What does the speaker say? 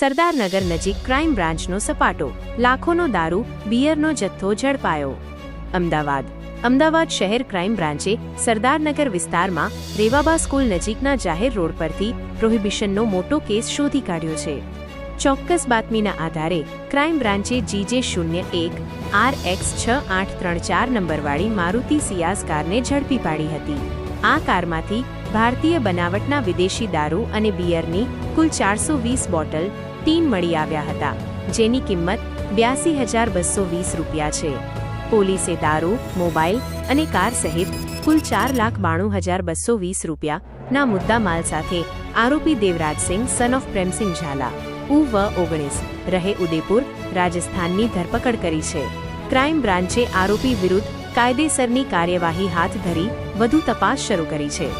સરદારનગર નજીક ક્રાઇમ બ્રાન્ચનો સપાટો, લાખોનો દારૂ, બિયરનો જથ્થો ઝડપાયો. અમદાવાદ. અમદાવાદ શહેર ક્રાઇમ બ્રાન્ચે સરદારનગર વિસ્તારમાં રેવાબા સ્કૂલ નજીકના જાહેર રોડ પરથી પ્રોહિબિશનનો મોટો કેસ શોધી કાઢ્યો છે. ચોક્કસ બાતમીના આધારે ક્રાઇમ બ્રાન્ચે જીજે શૂન્ય એક, આર એક્સ છ આઠ ત્રણ ચાર નંબરવાળી મારુતિ સિયાઝ કારને ઝડપી પાડી હતી. આ કારમાંથી ભારતીય બનાવટના વિદેશી દારૂ અને બિયરની કુલ ચારસો વીસ બોટલ ટીન મળી આવ્યા હતા, જેની કિંમત બ્યાસી હજાર બસો વીસ રૂપિયા છે. પોલીસે દારૂ, મોબાઈલ અને કાર સહિત કુલ ચાર લાખ બાણું હજાર બસો વીસ રૂપિયાના મુદ્દામાલ સાથે આરોપી દેવરાજસિંહ સન ઓફ પ્રેમસિંહ ઝાલા, ઉ વ ઓગણીસ, રહે ઉદેપુર, રાજસ્થાનની ધરપકડ કરી છે. ક્રાઇમ બ્રાન્ચે આરોપી વિરુદ્ધ કાયદેસરની કાર્યવાહી હાથ ધરી વધુ તપાસ શરૂ કરી છે.